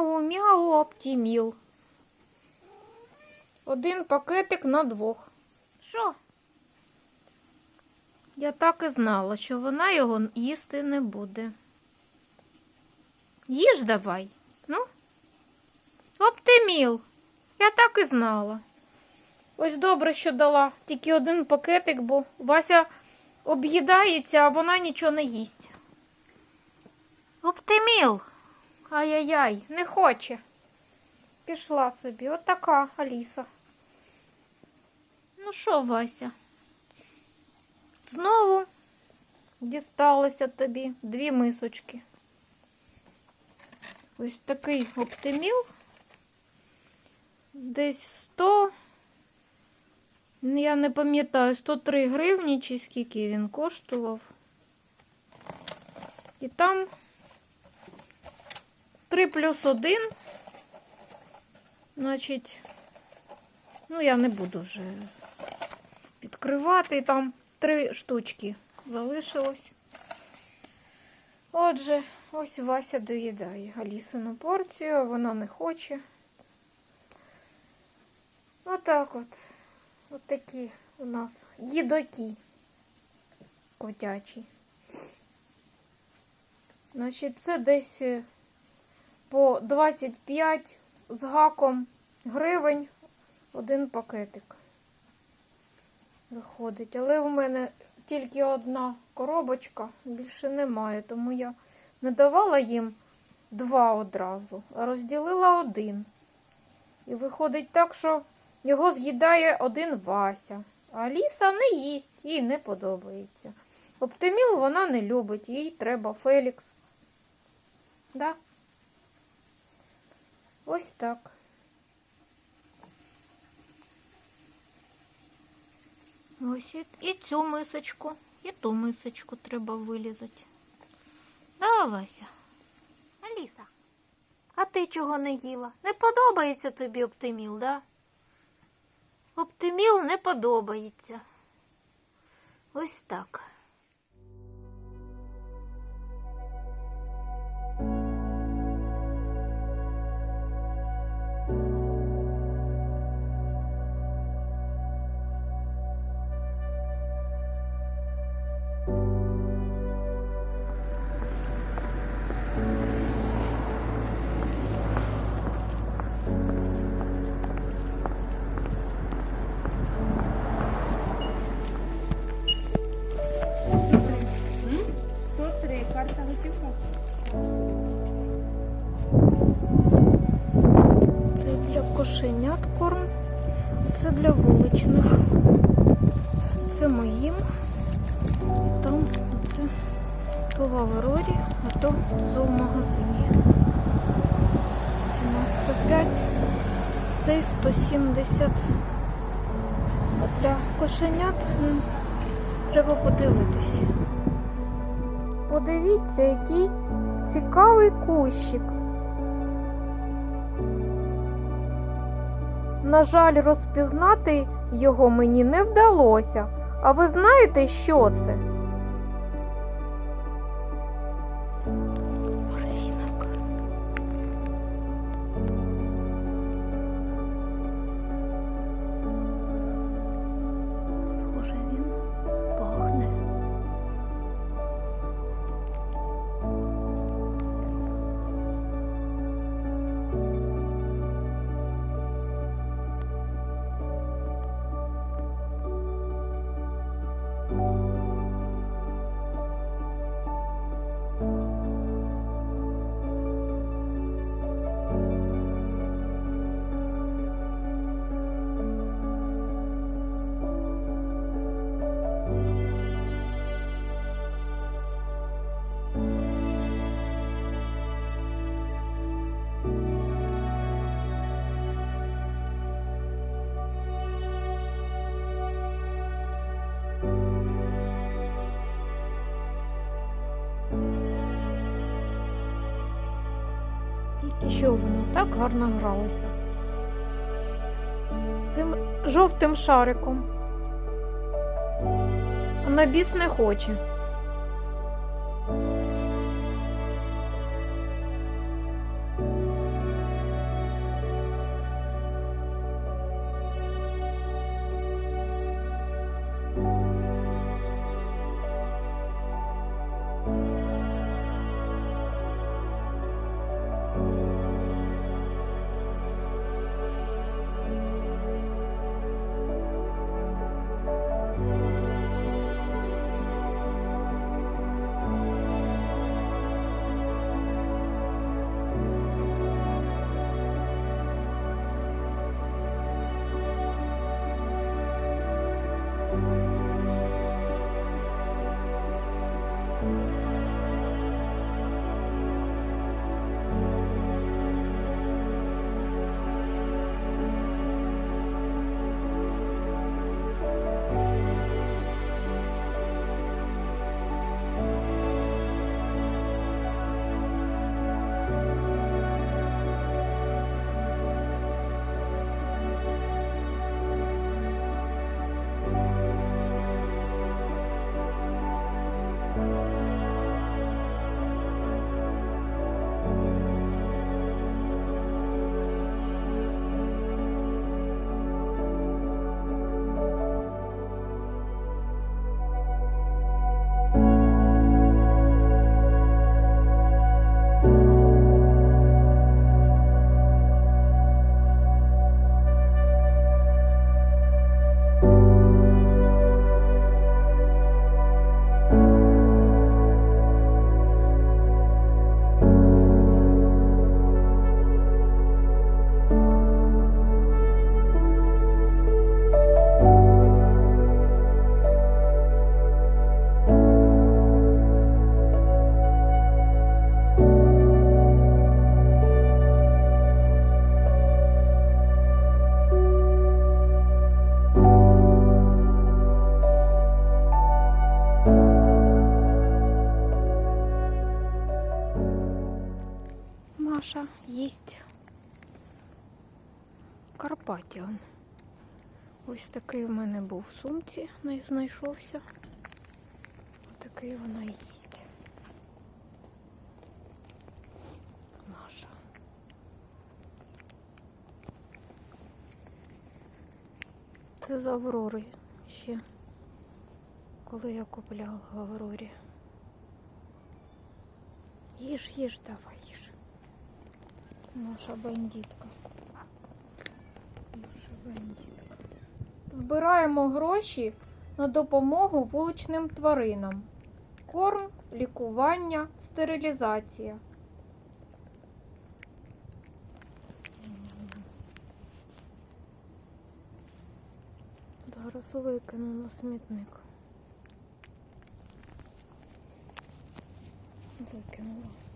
Мяу, мяу, оптіміл. Один пакетик на двох. Що? Я так і знала, що вона його їсти не буде. Їж давай. Ну. Оптиміл. Я так і знала. Ось добре, що дала тільки один пакетик, бо Вася об'їдається, а вона нічого не їсть. Оптиміл. Ай-яй-яй, не хоче. Пішла собі. От така Аліса. Ну що, Вася? Знову дісталося тобі дві мисочки. Ось такий оптиміл. Десь 100, я не пам'ятаю, 103 гривні чи скільки він коштував. І там 3 плюс 1. Значить, ну я не буду вже відкривати. Там три штучки залишилось. Отже, ось Вася доїдає Алісину порцію, а вона не хоче. Отак от. От такі у нас їдоки котячі. Значить, це десь е, по 25 з гаком гривень один пакетик виходить. Але в мене тільки одна коробочка, більше немає, тому я не давала їм два одразу, а розділила один. І виходить так, що його з'їдає один Вася. А Аліса не їсть, їй не подобається. Оптиміл вона не любить, їй треба Фелікс. Да? Ось так. Ось і, і цю мисочку, і ту мисочку треба вилізати. Да, Вася? Аліса, а ти чого не їла? Не подобається тобі оптиміл, да? Оптиміл не подобається. Ось так. Це для кошенят корм, це для вуличних. Це моїм. І там це то в Аврорі, а то в зоомагазині. Ціна 105, цей 170. Для кошенят м, треба подивитись. Подивіться, який цікавий кущик. На жаль, розпізнати його мені не вдалося. А ви знаєте, що це? Що воно так гарно гралося. Цим жовтим шариком. На біс не хоче. Маша їсть Карпатіан. Ось такий в мене був в сумці, знайшовся. Отакий вона їсть. Маша. Це з Аврори ще. Коли я купляла в Аврорі. Їж, їж, давай. Наша бандитка. Наша бандитка. Збираємо гроші на допомогу вуличним тваринам. Корм, лікування, стерилізація. Зараз викину на смітник. Викинула.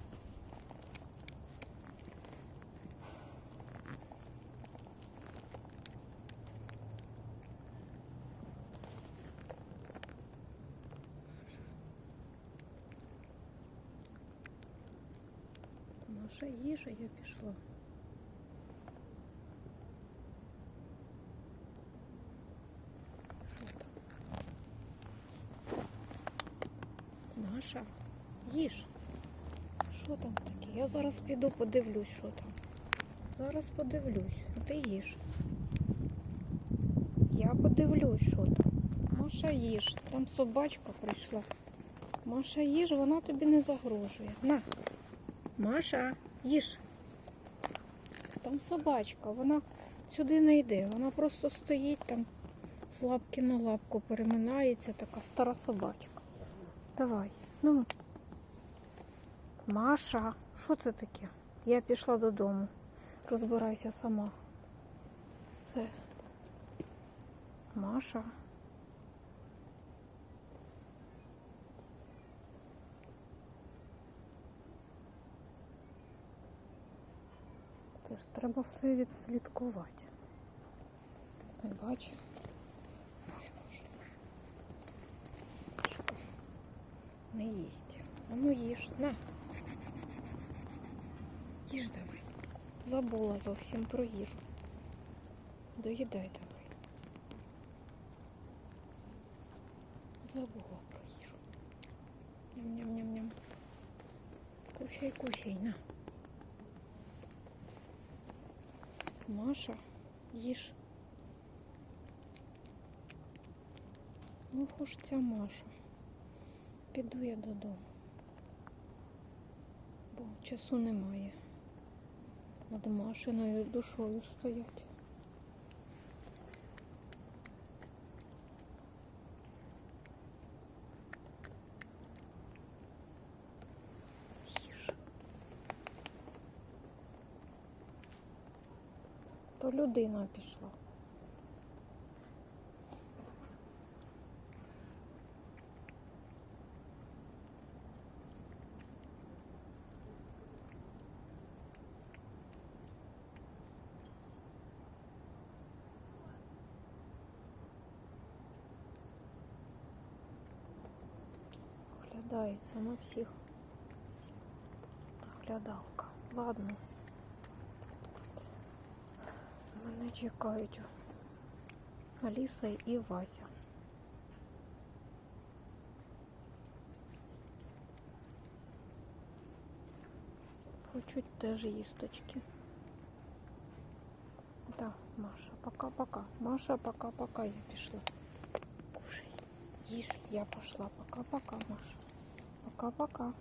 Наша їжа я пішла. Маша, їж. Що там таке? Я зараз піду подивлюсь, що там. Зараз подивлюсь, ти їж. Я подивлюсь, що там. Маша їж. Там собачка прийшла. Маша їж, вона тобі не загрожує. На. Маша, їж. Там собачка, вона сюди не йде. Вона просто стоїть там з лапки на лапку переминається, така стара собачка. Давай, ну. Маша, що це таке? Я пішла додому. Розбирайся сама. Це. Маша. Це ж треба все відслідкувати. Ти бач? Ой, Боже. Не їсть. А ну їж. На. Їж давай. Забула зовсім про їжу. Доїдай давай. Забула про їжу. Ням-ням-ням-ням. Кусяй, кусяй, на. Маша, їж. Ну, хоч ця Маша. Піду я додому. Бо часу немає. Над машиною душою стоять. людина пішла. Оглядається на всіх. Оглядалка. Ладно. чекають Аліса і Вася. Хочуть теж їсточки. Да, Маша, пока-пока. Маша, пока-пока, я пішла. Кушай. Їж, я пошла. Пока-пока, Маша. Пока-пока.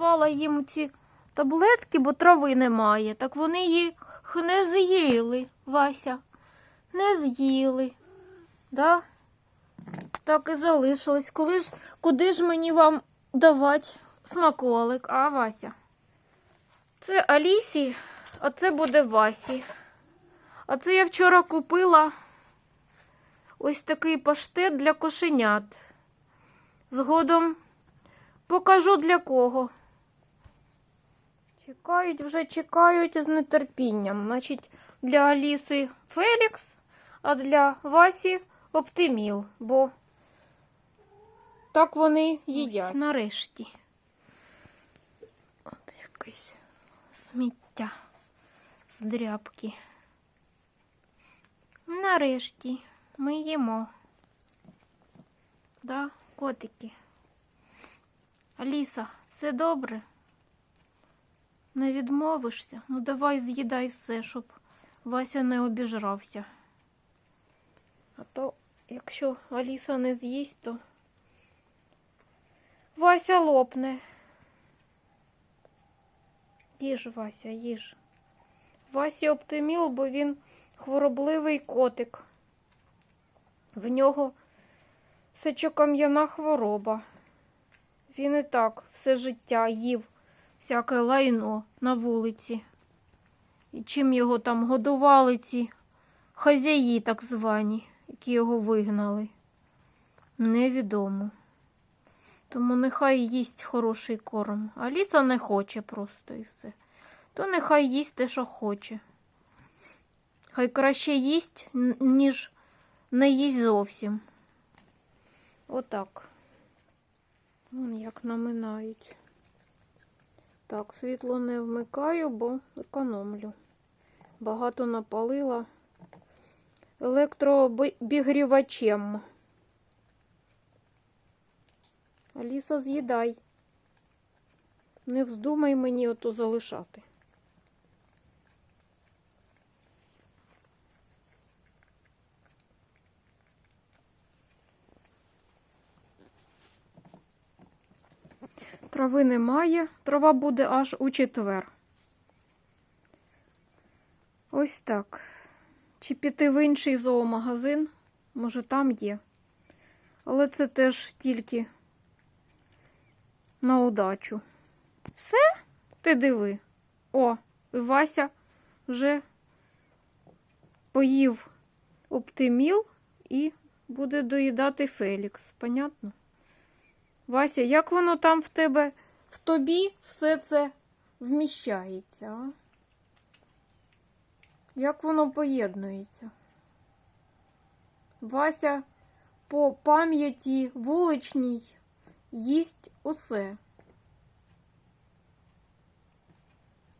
Давала їм ці таблетки, бо трави немає. Так вони їх не з'їли, Вася. Не з'їли. Да? Так і залишилось. Коли ж, куди ж мені вам давати смаколик, а Вася? Це Алісі, а це буде Васі. А це я вчора купила ось такий паштет для кошенят. Згодом покажу для кого. Чекають, вже чекають з нетерпінням. Значить, для Аліси Фелікс, а для Васі Оптиміл, бо так вони їдять. Ось нарешті. От якесь сміття з дряпки. Нарешті ми їмо. Да, котики. Аліса, все добре? Не відмовишся? Ну давай з'їдай все, щоб Вася не обіжрався. А то, якщо Аліса не з'їсть, то Вася лопне. Їж, Вася, їж. Васі оптиміл, бо він хворобливий котик. В нього сечокам'яна хвороба. Він і так все життя їв всяке лайно на вулиці. І чим його там годували ці хазяї так звані, які його вигнали, невідомо. Тому нехай їсть хороший корм. А Ліса не хоче просто і все. То нехай їсть те, що хоче. Хай краще їсть, ніж не їсть зовсім. Отак. Вон як наминають. Так, світло не вмикаю, бо економлю. Багато напалила електробігрівачем. Аліса, з'їдай. Не вздумай мені ото залишати. Трави немає, трава буде аж у четвер. Ось так. Чи піти в інший зоомагазин? Може, там є. Але це теж тільки на удачу. Все? Ти диви. О, Вася вже поїв оптиміл і буде доїдати Фелікс. Понятно? Вася, як воно там в тебе, в тобі все це вміщається, а? Як воно поєднується? Вася по пам'яті вуличній їсть усе.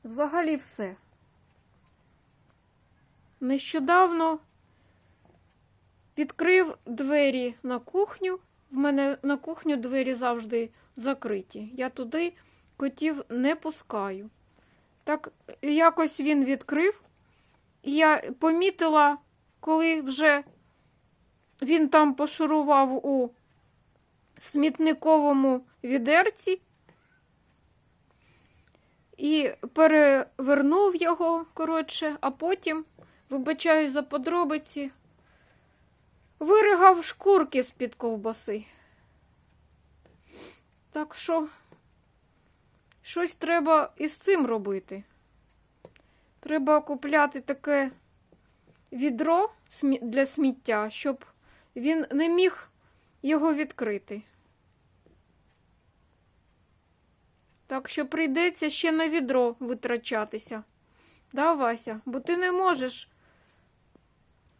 Взагалі все. Нещодавно відкрив двері на кухню. В мене на кухню двері завжди закриті. Я туди котів не пускаю. Так якось він відкрив, і я помітила, коли вже він там пошурував у смітниковому відерці і перевернув його, коротше, а потім, вибачаюсь за подробиці, виригав шкурки з-під ковбаси. Так що щось треба із цим робити. Треба купляти таке відро для сміття, щоб він не міг його відкрити. Так що прийдеться ще на відро витрачатися. Да, Вася? Бо ти не можеш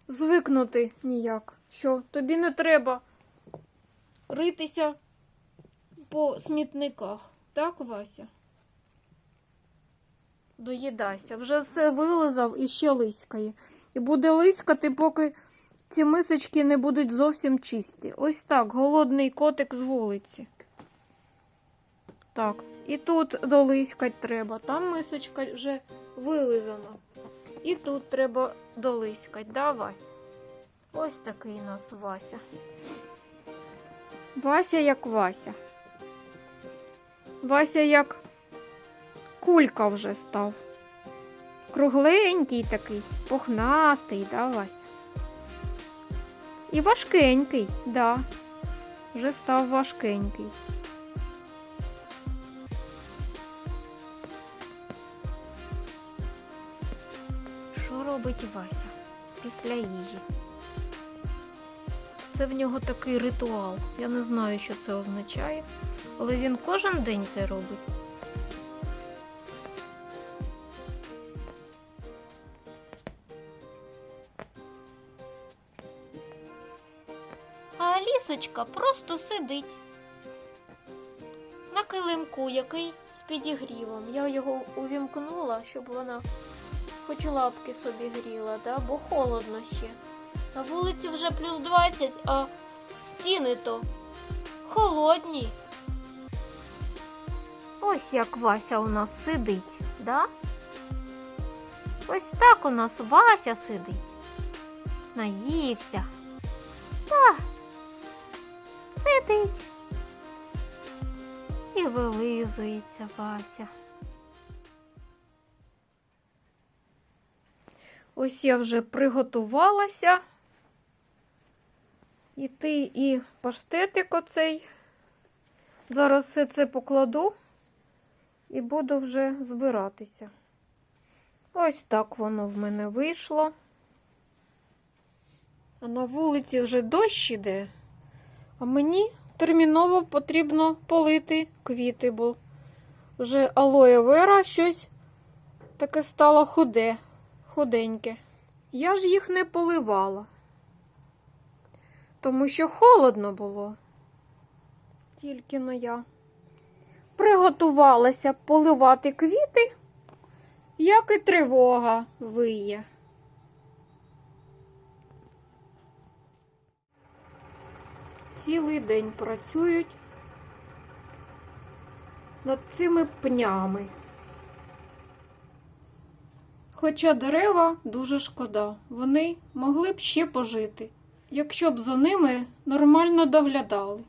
звикнути ніяк, що тобі не треба ритися по смітниках. Так, Вася? Доїдайся. Вже все вилизав і ще лиськає. І буде лиськати, поки ці мисочки не будуть зовсім чисті. Ось так, голодний котик з вулиці. Так, і тут долиськать треба. Там мисочка вже вилизана. І тут треба долиськать, да, Вась? Ось такий у нас Вася. Вася як Вася. Вася як кулька вже став. Кругленький такий, пухнастий, да, Вася? І важкенький, да. Вже став важкенький. Що робить Вася після їжі? Це в нього такий ритуал. Я не знаю, що це означає, але він кожен день це робить. А лісочка просто сидить на килимку, який з підігрівом. Я його увімкнула, щоб вона хоч лапки собі гріла, да? бо холодно ще. На вулиці вже плюс 20, а стіни то холодні. Ось як Вася у нас сидить, да? Ось так у нас Вася сидить. Наївся. Та сидить. І вилизується Вася. Ось я вже приготувалася. Іти і паштетик оцей. Зараз все це покладу і буду вже збиратися. Ось так воно в мене вийшло. А на вулиці вже дощ іде, а мені терміново потрібно полити квіти, бо вже алоє вера щось таке стало худе, худеньке. Я ж їх не поливала, тому що холодно було. Тільки но я приготувалася поливати квіти, як і тривога виє. Цілий день працюють над цими пнями. Хоча дерева дуже шкода, вони могли б ще пожити, якщо б за ними нормально доглядали.